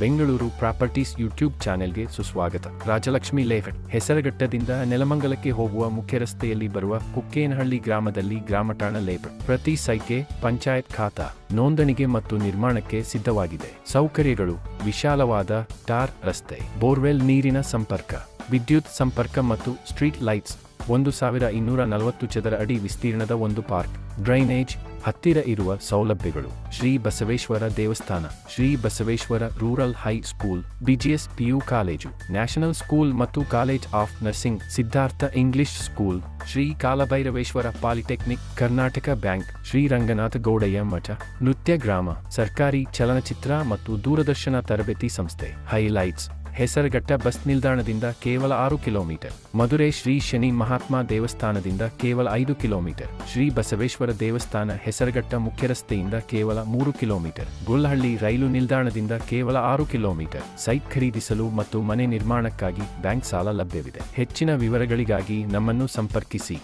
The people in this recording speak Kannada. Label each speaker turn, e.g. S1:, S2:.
S1: ಬೆಂಗಳೂರು ಪ್ರಾಪರ್ಟೀಸ್ ಯೂಟ್ಯೂಬ್ ಚಾನೆಲ್ಗೆ ಸುಸ್ವಾಗತ. ರಾಜಲಕ್ಷ್ಮಿ ಲೇಔಟ್, ಹೆಸರಘಟ್ಟದಿಂದ ನೆಲಮಂಗಲಕ್ಕೆ ಹೋಗುವ ಮುಖ್ಯ ರಸ್ತೆಯಲ್ಲಿ ಬರುವ ಕುಕ್ಕೇನಹಳ್ಳಿ ಗ್ರಾಮದಲ್ಲಿ ಗ್ರಾಮಠಾಣ ಲೇಔಟ್. ಪ್ರತಿ ಸೈಕೆ, ಪಂಚಾಯತ್ ಖಾತಾ, ನೋಂದಣಿಗೆ ಮತ್ತು ನಿರ್ಮಾಣಕ್ಕೆ ಸಿದ್ಧವಾಗಿದೆ. ಸೌಕರ್ಯಗಳು, ವಿಶಾಲವಾದ ಟಾರ್ ರಸ್ತೆ, ಬೋರ್ವೆಲ್ ನೀರಿನ ಸಂಪರ್ಕ, ವಿದ್ಯುತ್ ಸಂಪರ್ಕ ಮತ್ತು ಸ್ಟ್ರೀಟ್ ಲೈಟ್ಸ್ ಒಂದು ಸಾವಿರ ಇನ್ನೂರ ನಲವತ್ತು ಚದರ ಅಡಿ ವಿಸ್ತೀರ್ಣದ ಒಂದು ಪಾರ್ಕ್. ಡ್ರೈನೇಜ್, ಹತ್ತಿರ ಇರುವ ಸೌಲಭ್ಯಗಳು. ಶ್ರೀ ಬಸವೇಶ್ವರ ದೇವಸ್ಥಾನ, Shri Basaveshwara rural high school, BGS PU college, national school ಮತ್ತು college of nursing, Siddhartha English school, Shri Kalabhairaveshwara polytechnic, Karnataka bank, Shri Ranganatha Gowdaiah ಮಠ, ನೃತ್ಯ ಗ್ರಾಮ, ಸರ್ಕಾರಿ ಚಲನಚಿತ್ರ ಮತ್ತು ದೂರದರ್ಶನ ತರಬೇತಿ ಸಂಸ್ಥೆ, ಹೈಲೈಟ್ಸ್. ಹೆಸರಘಟ್ಟ ಬಸ್ ನಿಲ್ದಾಣದಿಂದ ಕೇವಲ ಆರು ಕಿಲೋಮೀಟರ್. ಮಧುರೆ ಶ್ರೀ ಶನಿ ಮಹಾತ್ಮ ದೇವಸ್ಥಾನದಿಂದ ಕೇವಲ ಐದು ಕಿಲೋಮೀಟರ್. ಶ್ರೀ ಬಸವೇಶ್ವರ ದೇವಸ್ಥಾನ ಹೆಸರಘಟ್ಟ ಮುಖ್ಯ ರಸ್ತೆಯಿಂದ ಕೇವಲ ಮೂರು ಕಿಲೋಮೀಟರ್. ಗುಲ್ಹಳ್ಳಿ ರೈಲು ನಿಲ್ದಾಣದಿಂದ ಕೇವಲ ಆರು ಕಿಲೋಮೀಟರ್. ಸೈಟ್ ಖರೀದಿಸಲು ಮತ್ತು ಮನೆ ನಿರ್ಮಾಣಕ್ಕಾಗಿ ಬ್ಯಾಂಕ್ ಸಾಲ ಲಭ್ಯವಿದೆ. ಹೆಚ್ಚಿನ ವಿವರಗಳಿಗಾಗಿ ನಮ್ಮನ್ನು ಸಂಪರ್ಕಿಸಿ.